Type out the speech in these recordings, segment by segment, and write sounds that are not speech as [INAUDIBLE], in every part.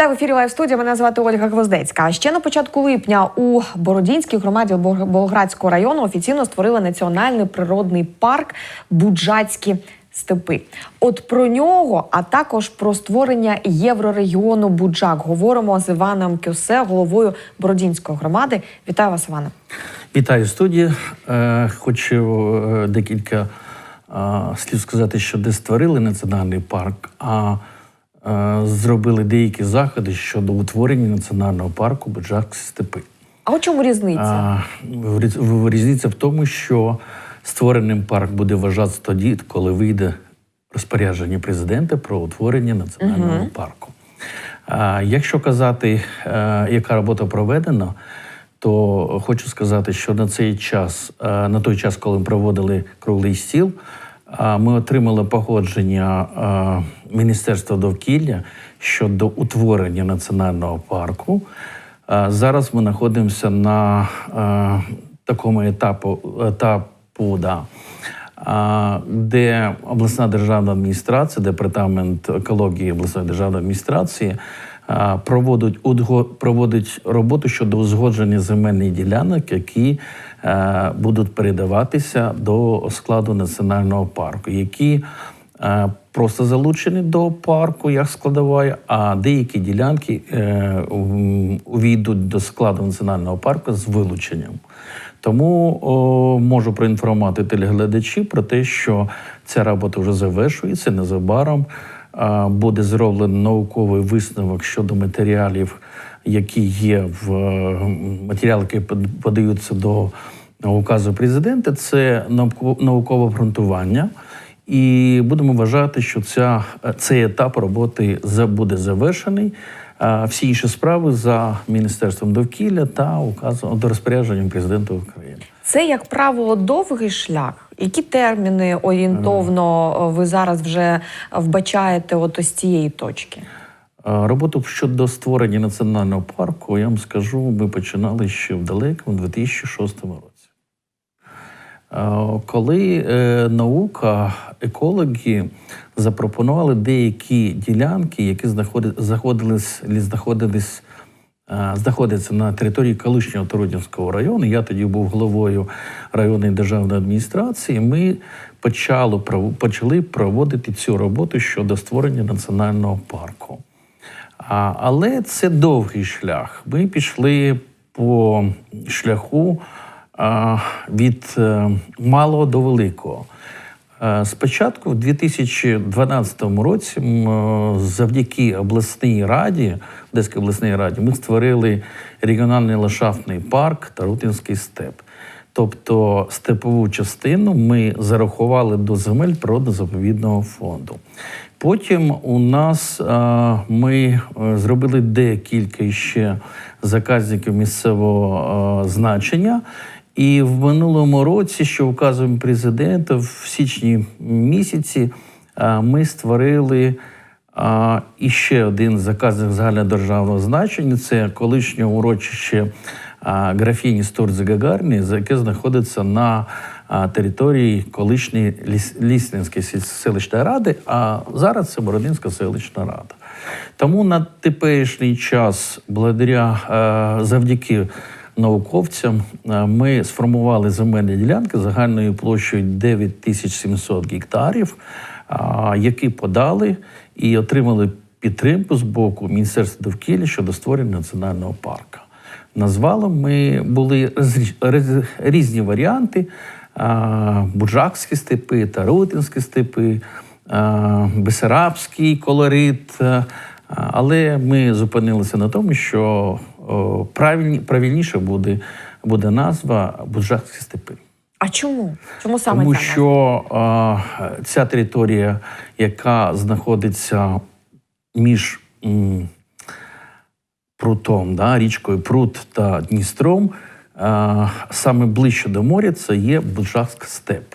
Вітаю в ефірі Лайв студія. Мене звати Ольга Гвоздецька. Ще на початку липня у Бородінській громаді Бол- Болградського району офіційно створили національний природний парк Буджацькі степи. От про нього, а також про створення єврорегіону Буджак говоримо з Іваном Кюсе, головою Бородінської громади. Вітаю вас, Іване. Вітаю студії. Е, Хочу е, декілька е, слів сказати, що де створили національний парк, а зробили деякі заходи щодо утворення національного парку Буджакські степи. А у чому різниця? А, в- Різниця в тому, що створеним парк буде вважатися тоді, коли вийде розпорядження президента про утворення національного парку. А, якщо казати, е, яка робота проведена, то хочу сказати, що на цей час, е, на той час, коли ми проводили круглий стіл, а, ми отримали погодження е, Міністерства довкілля щодо утворення національного парку. Зараз ми знаходимося на е, такому етапу, етапу да, де обласна державна адміністрація, департамент екології обласної державної адміністрації проводить, проводить роботу щодо узгодження земельних ділянок, які е, будуть передаватися до складу національного парку, які е, просто залучені до парку як складова, а деякі ділянки е, увійдуть до складу національного парку з вилученням. Тому о, можу проінформувати телеглядачів про те, що ця робота вже завершується незабаром. Буде зроблений науковий висновок щодо матеріалів, які є в е, матеріали, які подаються до указу президента. Це науко- наукове обґрунтування. І будемо вважати, що ця, цей етап роботи буде завершений. А Всі інші справи за Міністерством довкілля та указом до розпорядженням президента України. Це, як правило, довгий шлях. Які терміни орієнтовно е, ви зараз вже вбачаєте от з цієї точки? Роботу щодо створення національного парку, я вам скажу, ми починали ще в далекому 2006 році. Е, Коли е, наука, екологи запропонували деякі ділянки, які знаходи- знаходились, знаходились, е, знаходяться на території колишнього Тородінського району, я тоді був головою районної державної адміністрації. Ми почали, почали проводити цю роботу щодо створення національного парку. Але це довгий шлях. Ми пішли по шляху від е, малого до великого. Е, Спочатку, в 2012 році, е, завдяки обласній раді, Одеській обласній раді, ми створили регіональний ландшафтний парк Тарутинський степ. Тобто степову частину ми зарахували до земель природно-заповідного фонду. Потім у нас ми зробили декілька ще заказників місцевого значення. І в минулому році, що указом президента, в січні місяці ми створили а, і ще один заказник загальнодержавного значення це колишнє урочище графіні Стурзи Гагарні, яке знаходиться на території колишньої Ліс- Лісненської селищної ради, а зараз це Бородинська селищна рада. Тому на теперішній час, благодаря завдяки науковцям, е, ми сформували земельні ділянки загальною площею 9700 гектарів, які подали і отримали підтримку з боку Міністерства довкілля щодо створення національного парку. Назвали ми були різні варіанти: Буджакські степи, Тарутинські степи, Бесарабський колорит. Але ми зупинилися на тому, що правильні, правильніше буде, буде назва Буджакські степи. А чому? Чому саме Тому ця що е, ця територія, яка знаходиться між м, прутом, да, річкою Прут та Дністром, е, саме ближче до моря, це є Буджакськ степ.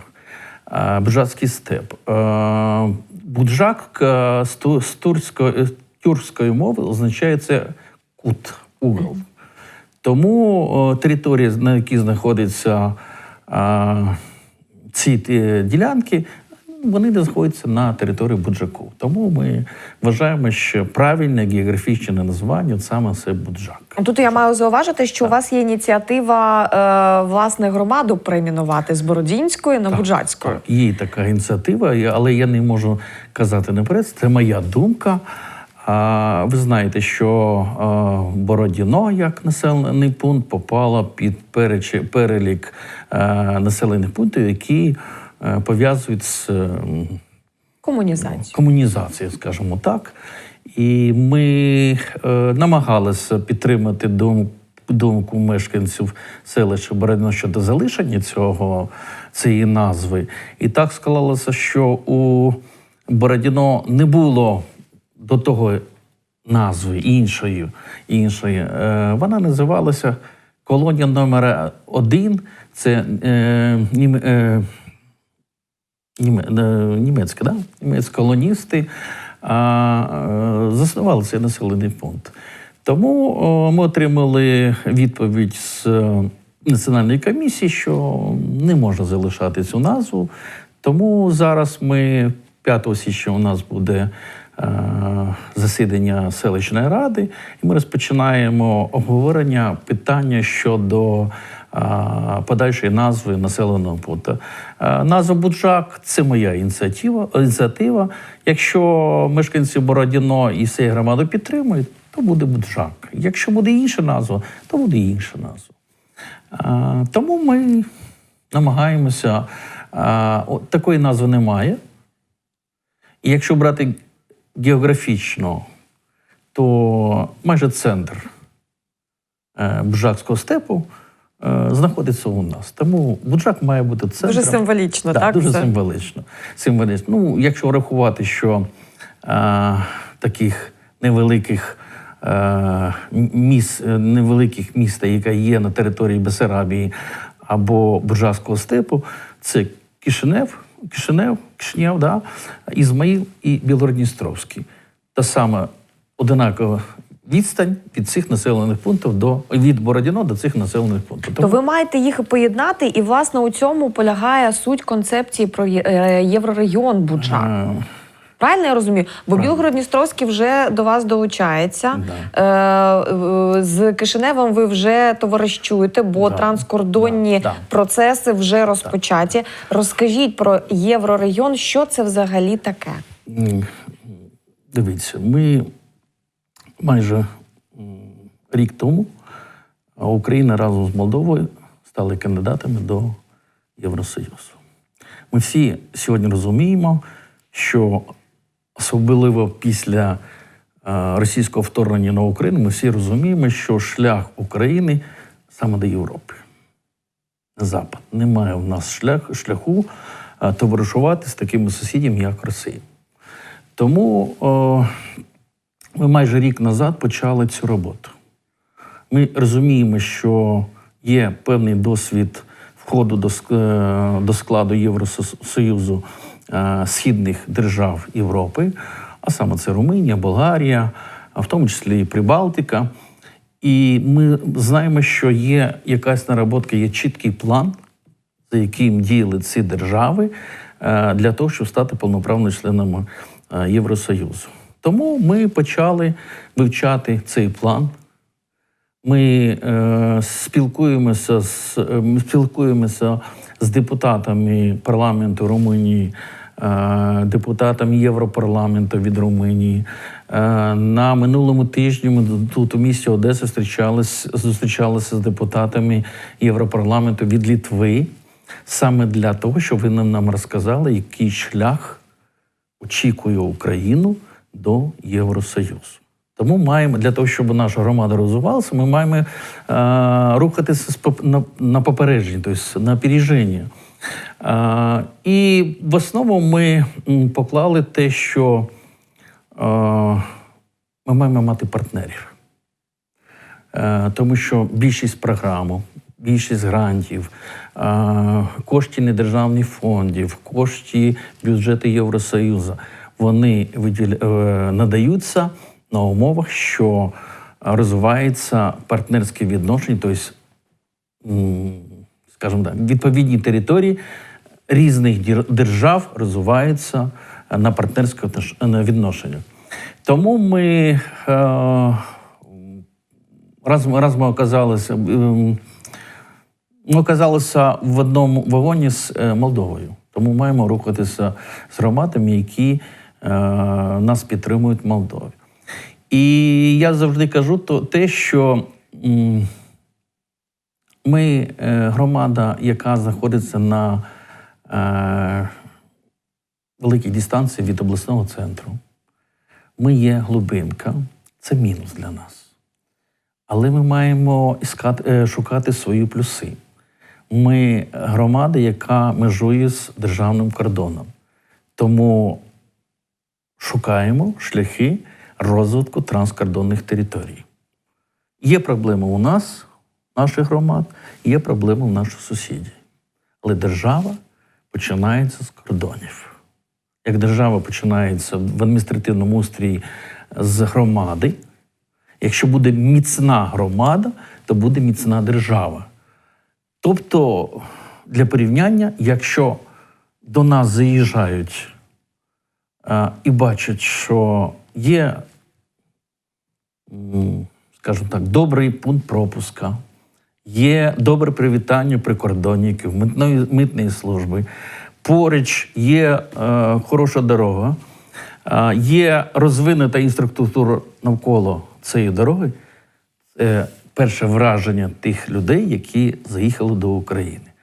Е, Буджакський степ. Е, Буджак е, з з турської, тюркської мови означає це кут, угол. Тому о, територія, на якій знаходяться а, ці е, ділянки, вони не знаходяться на території Буджаку. Тому ми вважаємо, що правильне географічне названня саме це Буджак. Тут я маю зауважити, що у вас є ініціатива е, власне громаду перейменувати з Бородінської на Буджацьку. Так, є така ініціатива, але я не можу казати наперед. Це моя думка. Ви знаєте, що Бородіно як населений пункт попало під перелік е, населених пунктів, які е, пов'язують з Комунізацію. комунізації, скажімо так. І ми е, намагалися підтримати дум, думку мешканців селища Бородино щодо залишення цього, цієї назви. І так склалося, що у Бородіно не було до того назви іншої. іншої. Е, вона називалася колонія номер один. Це е, нім, е, е, німецьке, да? німецькі колоністи а, е, заснували цей населений пункт. Тому ми отримали відповідь з національної комісії, що не можна залишати цю назву. Тому зараз ми 5 січня у нас буде засідання селищної ради, і ми розпочинаємо обговорення питання щодо подальшої назви населеного пункту. Назва Буджак це моя ініціатива. ініціатива. Якщо мешканці Бородіно і всієї громади підтримують, то буде Буджак. Якщо буде інша назва, то буде інша назва. Тому ми намагаємося. Такої назви немає. І якщо брати географічно, то майже центр е, Буджакського степу е, знаходиться у нас. Тому Буджак має бути центром. Дуже символічно, Да, так? дуже це? символічно. символічно. Ну, якщо врахувати, що е, таких невеликих міст, невеликих міста, яка є на території Бесарабії або Буржавського степу, це Кишинев, Кишинев, Кишинев, да, Ізмаїл і Білородністровський. Та саме одинакова відстань від цих населених пунктів до від Бородіно до цих населених пунктів. То ви маєте їх поєднати, і власне у цьому полягає суть концепції про е, єврорайон Буджак. Е, Правильно я розумію? Бо. Білгород-Дністровський вже до вас долучається. Да. Е, з Кишиневом ви вже товарищуєте, бо Да. транскордонні Да. Да. процеси вже розпочаті. Розкажіть про єврорайон, що це взагалі таке? Дивіться, ми майже рік тому Україна разом з Молдовою стали кандидатами до Євросоюзу. Ми всі сьогодні розуміємо, що особливо після е, російського вторгнення на Україну, ми всі розуміємо, що шлях України саме до Європи. Запад. Немає в нас шлях, шляху е, товаришувати з такими сусідами, як Росія. Тому о, ми майже рік назад почали цю роботу. Ми розуміємо, що є певний досвід входу до, е, до складу Євросоюзу е, східних держав Європи, а саме це Румунія, Болгарія, в тому числі і Прибалтика. І ми знаємо, що є якась наработка, є чіткий план, за яким діяли ці держави е, для того, щоб стати повноправними членами е, Євросоюзу. Тому ми почали вивчати цей план. Ми е, спілкуємося з е, ми спілкуємося з депутатами парламенту Румунії, е, депутатами Європарламенту від Румунії. Е, на минулому тижні ми тут у місті Одеса зустрічалися, зустрічалися з депутатами Європарламенту від Літви, саме для того, щоб вони нам розказали, який шлях очікує Україну до Євросоюзу. Тому маємо для того, щоб наша громада розвивалася, ми маємо е, рухатися на, на попередження, тобто на опереження. Е, і в основу ми поклали те, що е, ми маємо мати партнерів. Е, тому що більшість програм, більшість грантів, е, кошти недержавних фондів, кошти бюджету Євросоюзу, вони е, надаються на умовах, що розвивається партнерське відношення, тобто, скажімо так, відповідні території різних держав розвиваються на на відношеннях. Тому ми е, раз, раз ми оказалися, ми оказалися в одному вагоні з е, Молдовою. Тому маємо рухатися з громадами, які е, нас підтримують в Молдові. І я завжди кажу то, те, що ми е, громада, яка знаходиться на е, великій дистанції від обласного центру. Ми є глибинка, це мінус для нас. Але ми маємо іскати, е, шукати свої плюси. Ми громада, яка межує з державним кордоном. Тому шукаємо шляхи розвитку транскордонних територій. Є проблеми у нас, наших громад, є проблеми у наших сусідів. Але держава починається з кордонів. Як держава починається в адміністративному устрій з громади, якщо буде міцна громада, то буде міцна держава. Тобто, для порівняння, якщо до нас заїжджають і бачать, що є, скажімо так, добрий пункт пропуска, є добре привітання прикордонників, митної, митної служби, поруч є е, хороша дорога, е, є розвинута інфраструктура навколо цієї дороги. Це перше враження тих людей, які заїхали до України.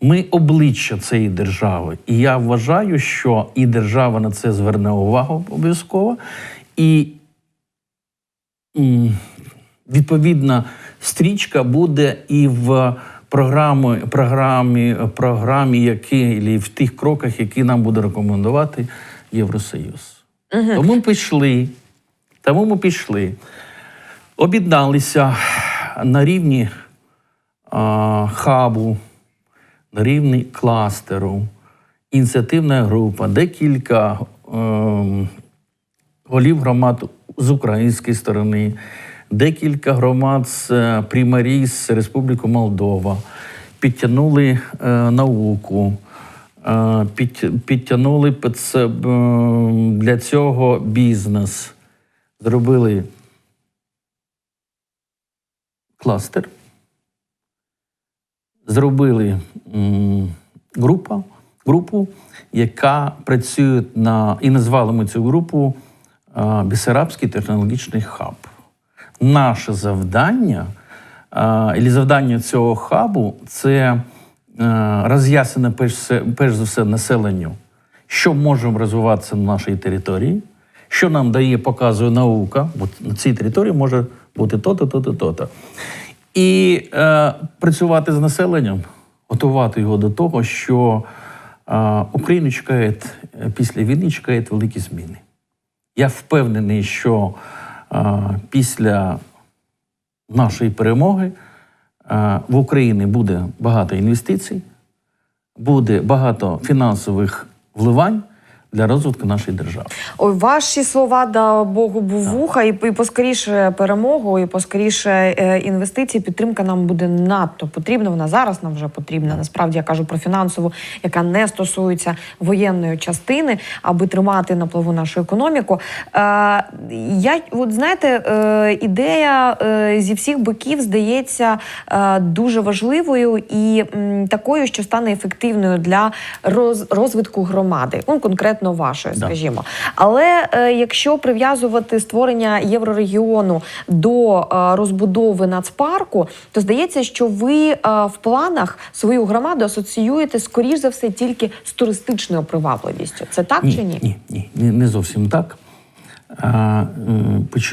Ми обличчя цієї держави. І я вважаю, що і держава на це зверне увагу обов'язково. І відповідна стрічка буде і в програмі, програмі, програмі які, і в тих кроках, які нам буде рекомендувати Євросоюз. Тому ми пішли, тому ми пішли, об'єдналися на рівні а, хабу, на рівні кластеру, ініціативна група, декілька ем, голів громад з української сторони, декілька громад з е, з Республіки Молдова, підтягнули е, науку, е, під, підтягнули під себе, е, для цього бізнес, зробили кластер, зробили група, групу, яка працює на і назвали ми цю групу а, Бісарабський технологічний хаб. Наше завдання, і завдання цього хабу це а, роз'яснення перш, за все населенню, що можемо розвиватися на нашій території, що нам дає, показує наука. От на цій території може бути то-то, то-то, то-то. І е, працювати з населенням, готувати його до того, що е, Україну чекають е, після війни чекають великі зміни. Я впевнений, що е, після нашої перемоги е, в Україні буде багато інвестицій, буде багато фінансових вливань для розвитку нашої держави. Ой, ваші слова да Богу був вуха, і, і поскоріше перемогу, і поскоріше е, інвестиції. Підтримка нам буде надто потрібна. Вона зараз нам вже потрібна. Насправді я кажу про фінансову, яка не стосується воєнної частини, аби тримати на плаву нашу економіку. Е, я от знаєте, е, ідея е, зі всіх боків здається е, дуже важливою і м, такою, що стане ефективною для роз, розвитку громади, ну конкретно вашої, Да. скажімо. Але е, якщо прив'язувати створення єврорегіону до е, розбудови нацпарку, то здається, що ви е, в планах свою громаду асоціюєте скоріш за все тільки з туристичною привабливістю. Це так чи ні? Ні, ні, ні, не зовсім так. А,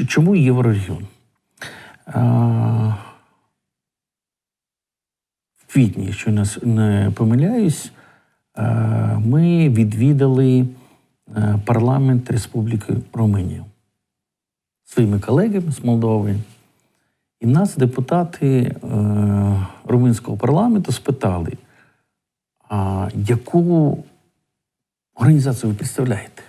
чому єврорегіон? А, в квітні, якщо не- помиляюсь, ми відвідали е, парламент Республіки Румунія своїми колегами з Молдови. І нас депутати е, румунського парламенту спитали, а яку організацію ви представляєте?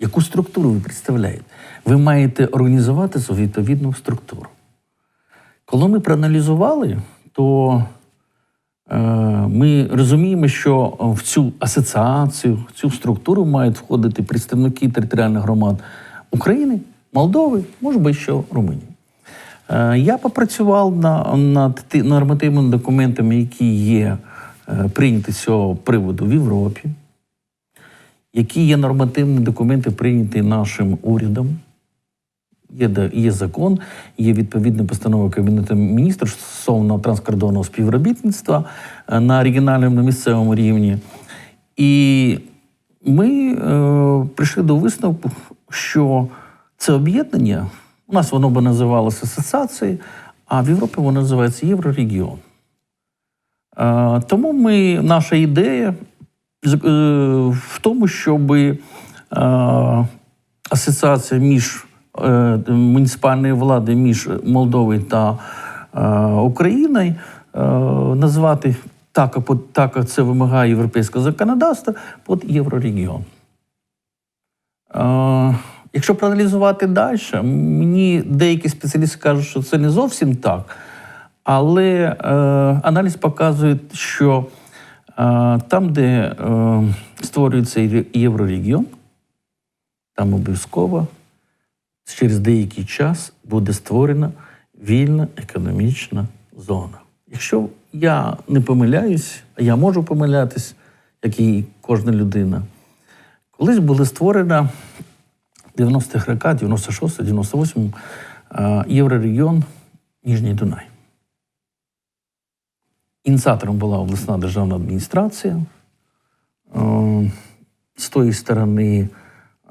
Яку структуру ви представляєте? Ви маєте організувати свою відповідну структуру. Коли ми проаналізували, то Е, Ми розуміємо, що в цю асоціацію, в цю структуру мають входити представники територіальних громад України, Молдови, може би ще Румунії. Е, Я попрацював на, над нормативними документами, які є е, прийняті з цього приводу в Європі, які є нормативні документи, прийняті нашим урядом. Є, є закон, є відповідна постанова Кабінету міністрів стосовно транскордонного співробітництва е, на регіональному місцевому рівні. І ми е, прийшли до висновку, що це об'єднання, у нас воно би називалося асоціацією, а в Європі воно називається Єврорегіон. Е, тому ми, наша ідея е, в тому, щоб е, асоціація між муніципальної влади між Молдовою та е, Україною е, назвати так, так, це вимагає європейське законодавство, під Єврорегіон. Е, Якщо проаналізувати далі, мені деякі спеціалісти кажуть, що це не зовсім так. Але е, аналіз показує, що е, там, де е, створюється єврорегіон, там обов'язково через деякий час буде створена вільна економічна зона. Якщо я не помиляюсь, а я можу помилятись, як і кожна людина, колись була створена в 90-х роках, 96 98 е, єврорегіон Ніжній Дунай. Ініціатором була обласна державна адміністрація. Е, З тої сторони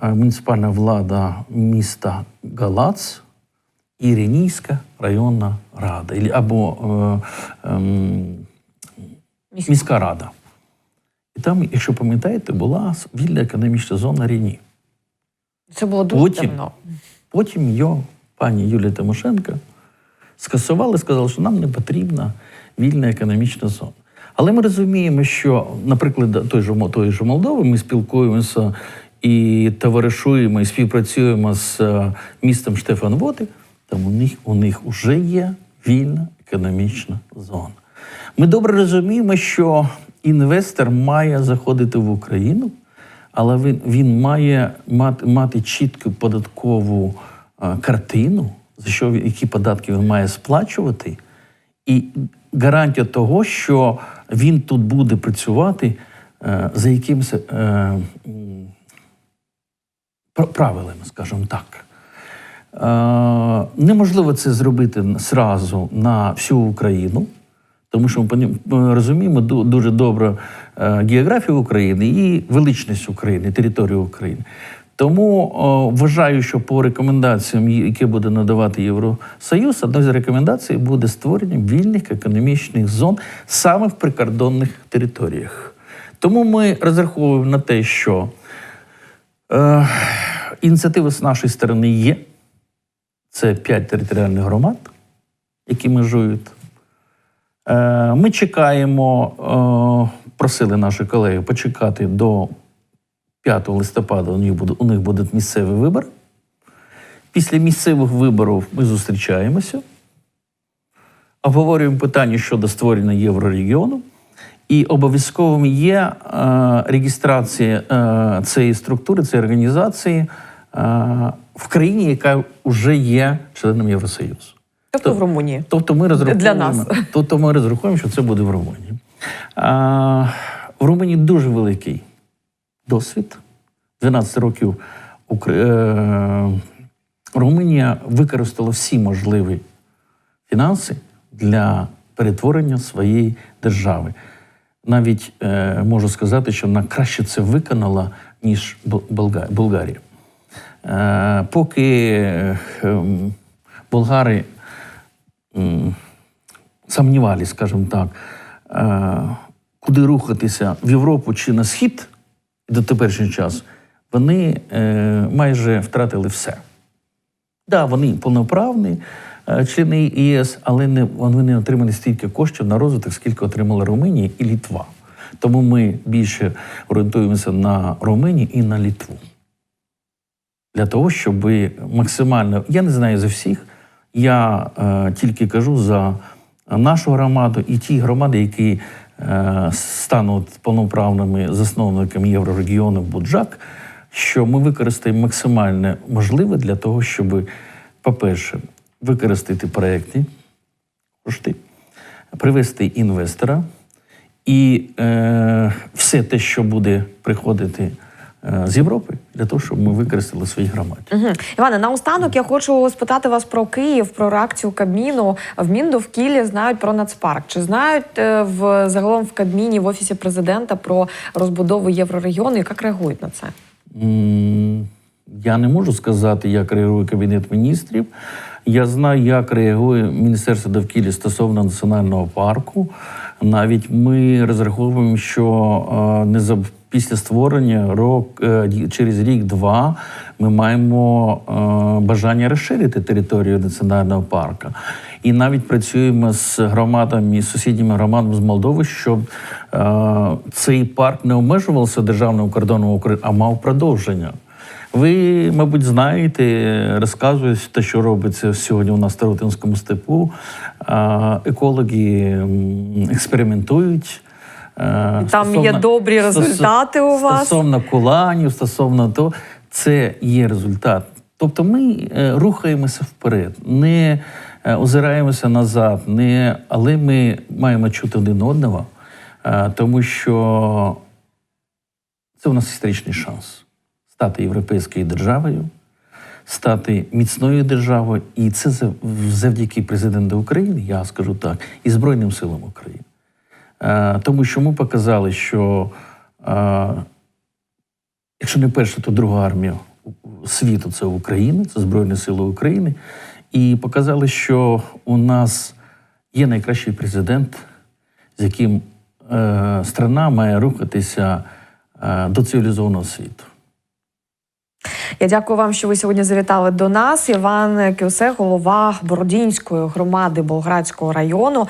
муніципальна влада міста Галац і Ренійська районна рада, або е, ем, Міська. рада. І там, якщо пам'ятаєте, була вільна економічна зона Рені. Це було дуже Потім. давно. Потім його пані Юлія Тимошенко скасували, сказали, що нам не потрібна вільна економічна зона. Але ми розуміємо, що, наприклад, той же, Мо- тої ж Молдови ми спілкуємося і товаришуємо, і співпрацюємо з е, містом Штефан Воти, там у них, у них вже є вільна економічна зона. Ми добре розуміємо, що інвестор має заходити в Україну, але він, він має мати, мати чітку податкову е, картину, за що які податки він має сплачувати, і гарантія того, що він тут буде працювати е, за якимось правилами, скажімо так. Е, неможливо це зробити зразу на всю Україну, тому що ми розуміємо дуже добре е, географію України і величність України, територію України. Тому о, вважаю, що по рекомендаціям, які буде надавати Євросоюз, одною з рекомендацій буде створення вільних економічних зон саме в прикордонних територіях. Тому ми розраховуємо на те, що е, ініціативи з нашої сторони є. Це п'ять територіальних громад, які межують. Е, Ми чекаємо, е, просили наші колеги почекати до 5 листопада. У них буде, у них будуть місцеві вибори. Після місцевих виборів ми зустрічаємося, обговорюємо питання щодо створення єврорегіону. І обов'язковим є е, реєстрація е, цієї структури, цієї організації е, в країні, яка вже є членом Євросоюзу. Тобто в Румунії. Тобто ми розраховуємо, Для нас. [LAUGHS] Тобто ми розраховуємо, що це буде в Румунії. А, в Румунії дуже великий досвід. 12 років Румунія використала всі можливі фінанси для перетворення своєї держави. Навіть е, можу сказати, що вона краще це виконала, ніж Болгарія. Е, поки е, болгари м, сумнівались, скажімо так, е, куди рухатися в Європу чи на схід до теперішнього часу, вони е, майже втратили все. Так, да, вони повноправні е, члени ЄС, але не, вони не отримали стільки коштів на розвиток, скільки отримала Румунія і Літва. Тому ми більше орієнтуємося на Румунію і на Літву. Для того, щоб максимально, я не знаю за всіх, я е, тільки кажу за нашу громаду і ті громади, які е, стануть повноправними засновниками єврорегіону Буджак, що ми використаємо максимально можливе для того, щоб, по-перше, використати проекти, кошти, привести інвестора, і е, все те, що буде приходити е, з Європи, для того, щоб ми використали в своїй громаді. Угу. Іване, наостанок я хочу спитати вас про Київ, про реакцію Кабміну. В Міндовкілі знають про нацпарк. Чи знають е, в загалом в Кабміні в офісі президента про розбудову єврорегіону? Як реагують на це? Я не можу сказати, як реагує Кабінет міністрів. Я знаю, як реагує Міністерство довкілля стосовно національного парку. Навіть ми розраховуємо, що е, не за після створення рок е, через рік-два ми маємо е, бажання розширити територію національного парку. І навіть працюємо з громадами, з сусідніми громадами з Молдови, щоб е, цей парк не обмежувався державним кордоном України, а мав продовження. Ви, мабуть, знаєте, розказують те, що робиться сьогодні у нас в Тарутинському степу. Екологи експериментують. Там є добрі результати у вас. Стосовно куланів, стосовно того, це є результат. Тобто ми е, рухаємося вперед, не е, озираємося назад, не, але ми маємо чути один одного, е, тому що це у нас історичний шанс стати європейською державою, стати міцною державою, і це завдяки президенту України, я скажу так, і Збройним силам України. Тому що ми показали, що якщо не перша, то друга армія світу це Україна, це Збройні Сили України. І показали, що у нас є найкращий президент, з яким е, страна має рухатися е, до цивілізованого світу. Я дякую вам, що ви сьогодні завітали до нас. Іван Кюсе, голова Бородінської громади Болградського району.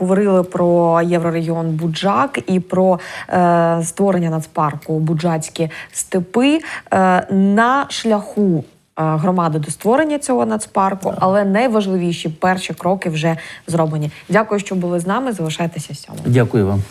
Говорили про єврорегіон Буджак і про е, створення нацпарку Буджацькі степи е, на шляху. е, Громади до створення цього нацпарку, але найважливіші перші кроки вже зроблені. Дякую, що були з нами. Залишайтеся сьомим. Дякую вам.